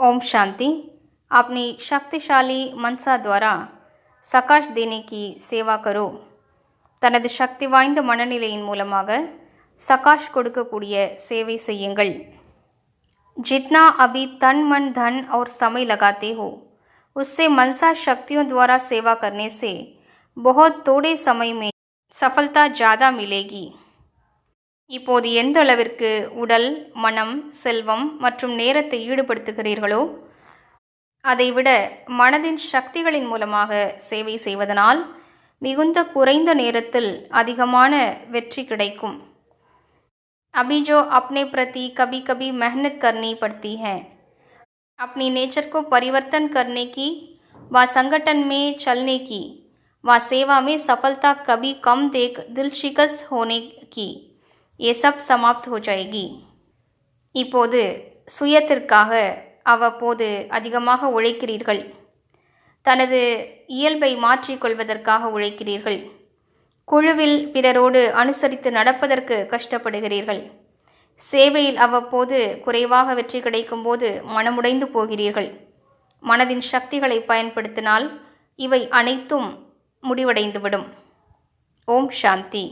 ओम शांति अपनी शक्तिशाली मनसा द्वारा சகாஷ் தேனே கி சேவா கரோ தனது சக்தி வாய்ந்த மனநிலையின் மூலமாக சகாஷ் கொடுக்கக்கூடிய சேவை செய்யுங்கள் जितना अभी तन मन धन और समय लगाते हो उससे मनसा शक्तियों द्वारा सेवा करने से बहुत थोड़े समय में सफलता ज़्यादा मिलेगी இப்போது எந்த அளவிற்கு உடல் மனம் செல்வம் மற்றும் நேரத்தை ஈடுபடுத்துகிறீர்களோ அதைவிட மனதின் சக்திகளின் மூலமாக சேவை செய்வதனால் மிகுந்த குறைந்த நேரத்தில் அதிகமான வெற்றி கிடைக்கும் अभी जो अपने प्रति कभी कभी मेहनत करनी पड़ती है अपनी नेचर को परिवर्तन करने की व संगठन में चलने की व सेवा में सफलता कभी कम देख दिल शिकस्त होने की ये सब समाप्त हो जाएगी இப்போது சுயத்திற்காக அவ்வப்போது அதிகமாக உழைக்கிறீர்கள் தனது இயல்பை மாற்றிக்கொள்வதற்காக உழைக்கிறீர்கள் குழுவில் பிறரோடு அனுசரித்து நடப்பதற்கு கஷ்டப்படுகிறீர்கள் சேவையில் அவ்வப்போது குறைவாக வெற்றி கிடைக்கும்போது மனமுடைந்து போகிறீர்கள் மனதின் சக்திகளை பயன்படுத்தினால் இவை அனைத்தும் முடிவடைந்துவிடும் ஓம் சாந்தி